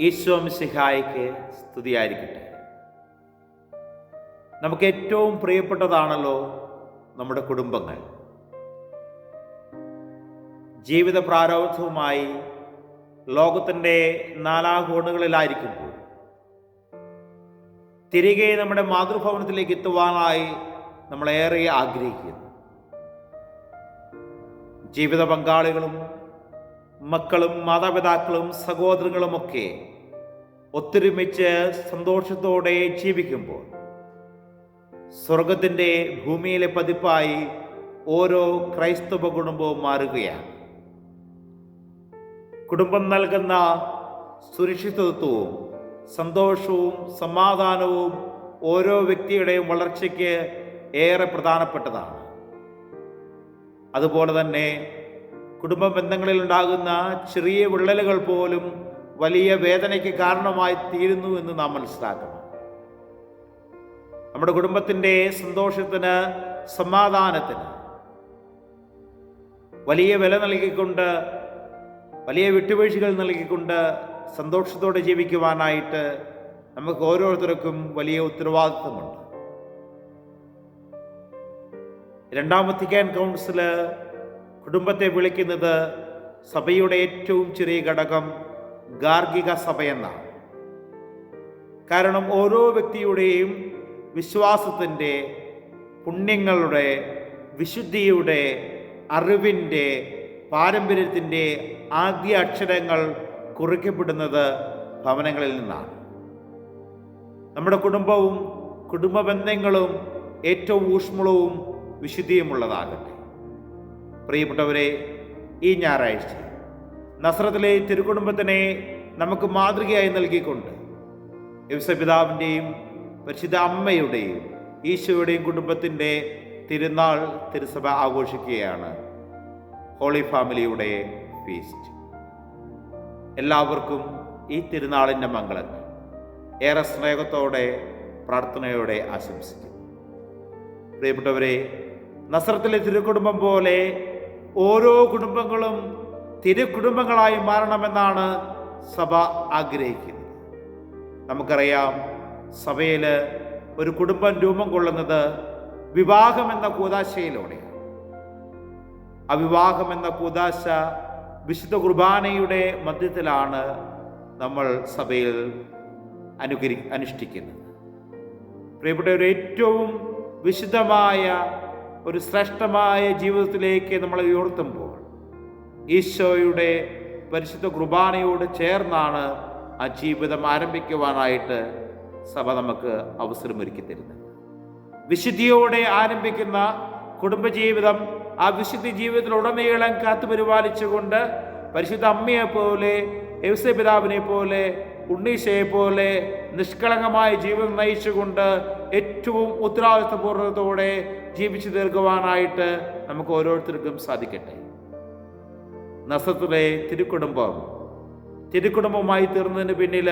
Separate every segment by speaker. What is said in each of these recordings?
Speaker 1: ഈശോ മിശിഹായ്ക്ക് സ്തുതിയായിരിക്കട്ടെ. നമുക്ക് ഏറ്റവും പ്രിയപ്പെട്ടതാണല്ലോ നമ്മുടെ കുടുംബങ്ങൾ. ജീവിത പ്രാരബ്ധവുമായി ലോകത്തിന്റെ നാലാകോണുകളിലായിരിക്കുമ്പോൾ തിരികെ നമ്മുടെ മാതൃഭവനത്തിലേക്ക് എത്തുവാനായി നമ്മളേറെ ആഗ്രഹിക്കുന്നു. ജീവിത പങ്കാളികളും മക്കളും മാതാപിതാക്കളും സഹോദരങ്ങളുമൊക്കെ ഒത്തൊരുമിച്ച് സന്തോഷത്തോടെ ജീവിക്കുമ്പോൾ സ്വർഗത്തിന്റെ ഭൂമിയിലെ പതിപ്പായി ഓരോ ക്രൈസ്തവ കുടുംബവും മാറുകയാണ്. കുടുംബം നൽകുന്ന സുരക്ഷിതത്വവും സന്തോഷവും സമാധാനവും ഓരോ വ്യക്തിയുടെയും വളർച്ചയ്ക്ക് ഏറെ പ്രധാനപ്പെട്ടതാണ്. അതുപോലെ തന്നെ കുടുംബ ബന്ധങ്ങളിൽ ഉണ്ടാകുന്ന ചെറിയ വിള്ളലുകൾ പോലും വലിയ വേദനയ്ക്ക് കാരണമായി തീരുന്നു എന്ന് നാം മനസ്സിലാക്കണം. നമ്മുടെ കുടുംബത്തിന്റെ സന്തോഷത്തിന് സമാധാനത്തിന് വലിയ വില നൽകിക്കൊണ്ട് വലിയ വിട്ടുവീഴ്ചകൾ നൽകിക്കൊണ്ട് സന്തോഷത്തോടെ ജീവിക്കുവാനായിട്ട് നമുക്ക് ഓരോരുത്തർക്കും വലിയ ഉത്തരവാദിത്വമുണ്ട്. രണ്ടാം വത്തിക്കാൻ കൗൺസിൽ കുടുംബത്തെ വിളിക്കുന്നത് സഭയുടെ ഏറ്റവും ചെറിയ ഘടകം ഗാർഹിക സഭയെന്നാണ് കാരണം ഓരോ വ്യക്തിയുടെയും വിശ്വാസത്തിന്റെ പുണ്യങ്ങളുടെ വിശുദ്ധിയുടെ അറിവിന്റെ പാരമ്പര്യത്തിന്റെ ആദ്യ അക്ഷരങ്ങൾ കുറിക്കപ്പെടുന്നത് ഭവനങ്ങളിൽ നിന്നാണ്. നമ്മുടെ കുടുംബവും കുടുംബ ബന്ധങ്ങളും ഏറ്റവും ഊഷ്മളവും വിശുദ്ധിയുമുള്ളതാകട്ടെ. പ്രിയപ്പെട്ടവരെ ഈ ഞായറാഴ്ച നസ്രത്തിലെ തിരുക്കുടുംബത്തിനെ നമുക്ക് മാതൃകയായി നൽകിക്കൊണ്ട് യവസപിതാവിന്റെയും പരിശുദ്ധ അമ്മയുടെയും ഈശോയുടെയും കുടുംബത്തിന്റെ തിരുനാൾ തിരുസഭ ആഘോഷിക്കുകയാണ്. ഹോളി ഫാമിലിയുടെ ഫീസ്റ്റ്. എല്ലാവർക്കും ഈ തിരുനാളിന്റെ മംഗളങ്ങൾ. ഏറെ സ്നേഹത്തോടെ പ്രാർത്ഥനയോടെ ആശംസിക്കുന്നു. പ്രിയപ്പെട്ടവരെ നസ്രത്തിലെ തിരുക്കുടുംബം പോലെ ഓരോ കുടുംബങ്ങളും തിരുക്കുടുംബങ്ങളായി മാറണമെന്നാണ് സഭ ആഗ്രഹിക്കുന്നത്. നമുക്കറിയാം സഭയിൽ ഒരു കുടുംബം രൂപം കൊള്ളുന്നത് വിവാഹം എന്ന കൂതാശയിലൂടെയാണ്. അവിവാഹം എന്ന കൂതാശ വിശുദ്ധ കുർബാനയുടെ മധ്യത്തിലാണ് നമ്മൾ സഭയിൽ അനുകരി അനുഷ്ഠിക്കുന്നത്. പ്രിയപ്പെട്ടവർ ഏറ്റവും വിശുദ്ധമായ ഒരു ശ്രേഷ്ഠമായ ജീവിതത്തിലേക്ക് നമ്മളെ ഉയർത്തുമ്പോൾ ഈശോയുടെ പരിശുദ്ധ കുർബാനയോട് ചേർന്നാണ് ആ ജീവിതം ആരംഭിക്കുവാനായിട്ട് സഭ നമുക്ക് അവസരമൊരുക്കി തരുന്നത്. വിശുദ്ധിയോടെ ആരംഭിക്കുന്ന കുടുംബജീവിതം ആ വിശുദ്ധ ജീവിതത്തിലുടനീളം കാത്തു പരിപാലിച്ചുകൊണ്ട് പരിശുദ്ധ അമ്മയെ പോലെ യവസ പിതാവിനെ പോലെ ഉണ്ണീശയെ പോലെ നിഷ്കളങ്കമായ ജീവിതം നയിച്ചുകൊണ്ട് ഏറ്റവും ഉത്തരവാദിത്വപൂർണതയോടെ ജീവിച്ചു തീർക്കുവാനായിട്ട് നമുക്ക് ഓരോരുത്തർക്കും സാധിക്കട്ടെ. നസത്തിലെ തിരുക്കുടുംബം. തിരുക്കുടുംബമായി തീർന്നതിന് പിന്നിൽ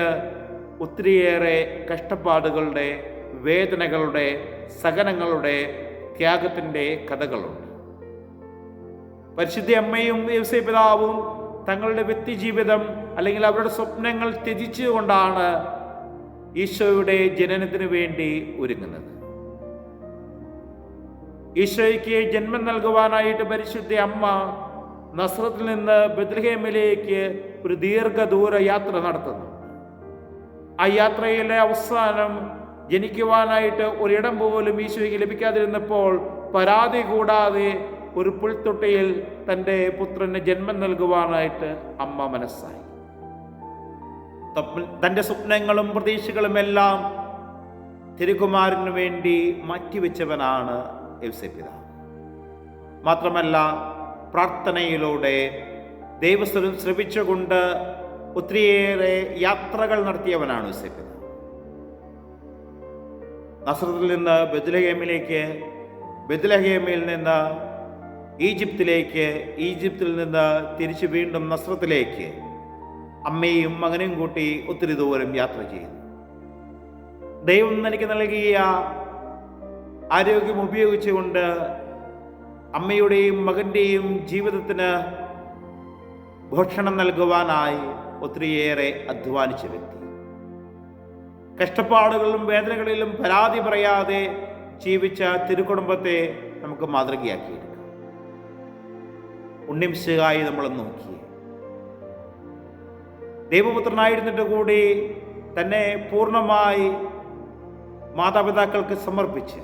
Speaker 1: ഒത്തിരിയേറെ കഷ്ടപ്പാടുകളുടെ വേദനകളുടെ സഹനങ്ങളുടെ ത്യാഗത്തിന്റെ കഥകളുണ്ട്. പരിശുദ്ധി അമ്മയും വ്യവസായ പിതാവും തങ്ങളുടെ വ്യക്തിജീവിതം അല്ലെങ്കിൽ അവരുടെ സ്വപ്നങ്ങൾ ത്യജിച്ചുകൊണ്ടാണ് ഈശോയുടെ ജനനത്തിന് വേണ്ടി ഒരുങ്ങുന്നത്. ഈശോയ്ക്ക് ജന്മം നൽകുവാനായിട്ട് പരിശുദ്ധ അമ്മ നസ്രത്തിൽ നിന്ന് ബദ്രഹേമിലേക്ക് ഒരു ദീർഘദൂര യാത്ര നടത്തുന്നു. ആ യാത്രയിലെ അവസാനം ജനിക്കുവാനായിട്ട് ഒരിടം പോലും ഈശോയ്ക്ക് ലഭിക്കാതിരുന്നപ്പോൾ പരാതി കൂടാതെ ഒരു പുൽത്തൊട്ടിയിൽ തന്റെ പുത്രന് ജന്മം നൽകുവാനായിട്ട് അമ്മ മനസ്സായി. തന്റെ സ്വപ്നങ്ങളും പ്രതീക്ഷകളും എല്ലാം തിരുകുമാരന് വേണ്ടി മാറ്റിവെച്ചവനാണ് യവസപിതാവ് മാത്രമല്ല പ്രാർത്ഥനയിലൂടെ ദൈവസ്വരം ശ്രമിച്ചുകൊണ്ട് ഒത്തിരിയേറെ യാത്രകൾ നടത്തിയവനാണ് യവസപിതാവ് നസ്രത്തിൽ നിന്ന് ബദുലഹേമിലേക്ക് ബദുലഹേമിൽ നിന്ന് ഈജിപ്തിലേക്ക് ഈജിപ്തിൽ നിന്ന് തിരിച്ചു വീണ്ടും നസ്രത്തിലേക്ക് അമ്മയും മകനും കൂട്ടി ഒത്തിരി ദൂരം യാത്ര ചെയ്തു ദൈവം എനിക്ക് നൽകിയ ആരോഗ്യം ഉപയോഗിച്ചുകൊണ്ട് അമ്മയുടെയും മകന്റെയും ജീവിതത്തിന് ഭക്ഷണം നൽകുവാനായി ഒത്തിരിയേറെ അധ്വാനിച്ച വ്യക്തി. കഷ്ടപ്പാടുകളിലും വേദനകളിലും പരാതി പറയാതെ ജീവിച്ച തിരുക്കുടുംബത്തെ നമുക്ക് മാതൃകയാക്കിയെടുക്കാം. ഉണ്ണിംശകായി നമ്മൾ നോക്കിയേ. ദൈവപുത്രനായിരുന്നിട്ട് കൂടി തന്നെ പൂർണമായി മാതാപിതാക്കൾക്ക് സമർപ്പിച്ച്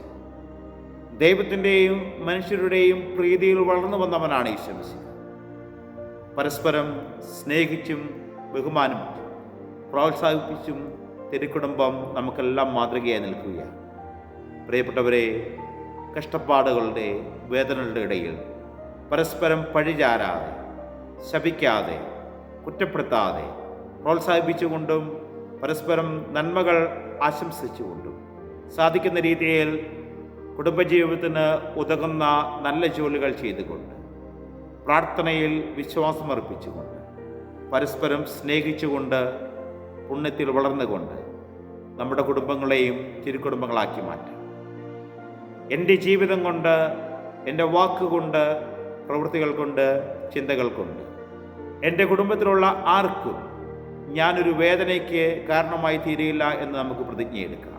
Speaker 1: ദൈവത്തിന്റെയും മനുഷ്യരുടെയും പ്രീതിയിൽ വളർന്നു വന്നവനാണ് ഈശ്വരസി പരസ്പരം സ്നേഹിച്ചും ബഹുമാനിച്ചും പ്രോത്സാഹിപ്പിച്ചും തിരുക്കുടുംബം നമുക്കെല്ലാം മാതൃകയായി നിൽക്കുകയാണ്. പ്രിയപ്പെട്ടവരെ കഷ്ടപ്പാടുകളുടെ വേദനകളുടെ ഇടയിൽ പരസ്പരം പഴിചാരാതെ ശപിക്കാതെ കുറ്റപ്പെടുത്താതെ പ്രോത്സാഹിപ്പിച്ചുകൊണ്ടും പരസ്പരം നന്മകൾ ആശംസിച്ചുകൊണ്ടും സാധിക്കുന്ന രീതിയിൽ കുടുംബജീവിതത്തിന് ഉതകുന്ന നല്ല ജോലികൾ ചെയ്തുകൊണ്ട് പ്രാർത്ഥനയിൽ വിശ്വാസമർപ്പിച്ചുകൊണ്ട് പരസ്പരം സ്നേഹിച്ചുകൊണ്ട് പുണ്യത്തിൽ വളർന്നുകൊണ്ട് നമ്മുടെ കുടുംബങ്ങളെയും തിരുക്കുടുംബങ്ങളാക്കി മാറ്റാം. എന്റെ ജീവിതം കൊണ്ട് എന്റെ വാക്കുകൊണ്ട് പ്രവൃത്തികൾ കൊണ്ട് ചിന്തകൾ കൊണ്ട് എന്റെ കുടുംബത്തിലുള്ള ആർക്കും ഞാനൊരു വേദനയ്ക്ക് കാരണമായി തീരുകയില്ല എന്ന് നമുക്ക് പ്രതിജ്ഞയെടുക്കാം.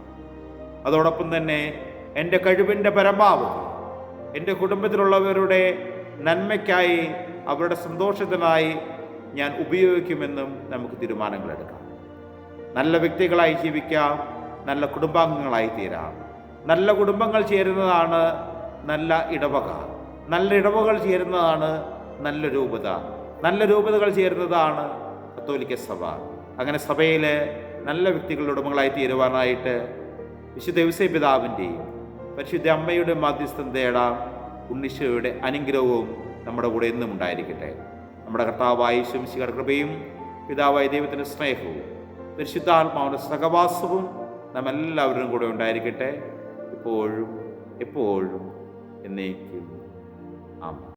Speaker 1: അതോടൊപ്പം തന്നെ എന്റെ കഴിവിന്റെ പരമാവധി എന്റെ കുടുംബത്തിലുള്ളവരുടെ നന്മയ്ക്കായി അവരുടെ സന്തോഷത്തിനായി ഞാൻ ഉപയോഗിക്കുമെന്നും നമുക്ക് തീരുമാനങ്ങളെടുക്കാം. നല്ല വ്യക്തികളായി ജീവിക്കാം നല്ല കുടുംബാംഗങ്ങളായി തീരാം. നല്ല കുടുംബങ്ങൾ ചേരുന്നതാണ് നല്ല ഇടവക. നല്ല ഇടവകൾ ചേരുന്നതാണ് നല്ല രൂപത. നല്ല രൂപതകൾ ചേരുന്നതാണ് കത്തോലിക്ക സഭ. അങ്ങനെ സഭയിലെ നല്ല വ്യക്തികളുടെ ഉടമകളായി തീരുവാനായിട്ട് വിശുദ്ധ ദിവസേ പിതാവിന്റെയും പരിശുദ്ധ അമ്മയുടെ മാധ്യസ്ഥം തേടാം ഉണ്ണിശോയുടെ അനുഗ്രഹവും നമ്മുടെ കൂടെ എന്നും ഉണ്ടായിരിക്കട്ടെ. നമ്മുടെ കർത്താവായ ശംശിക കൃപയും പിതാവായ ദൈവത്തിന്റെ സ്നേഹവും പരിശുദ്ധാത്മാവിന്റെ സഹവാസവും നാം എല്ലാവരും കൂടെ ഉണ്ടായിരിക്കട്ടെ. ഇപ്പോഴും എപ്പോഴും എന്നേക്കും. ആമേൻ.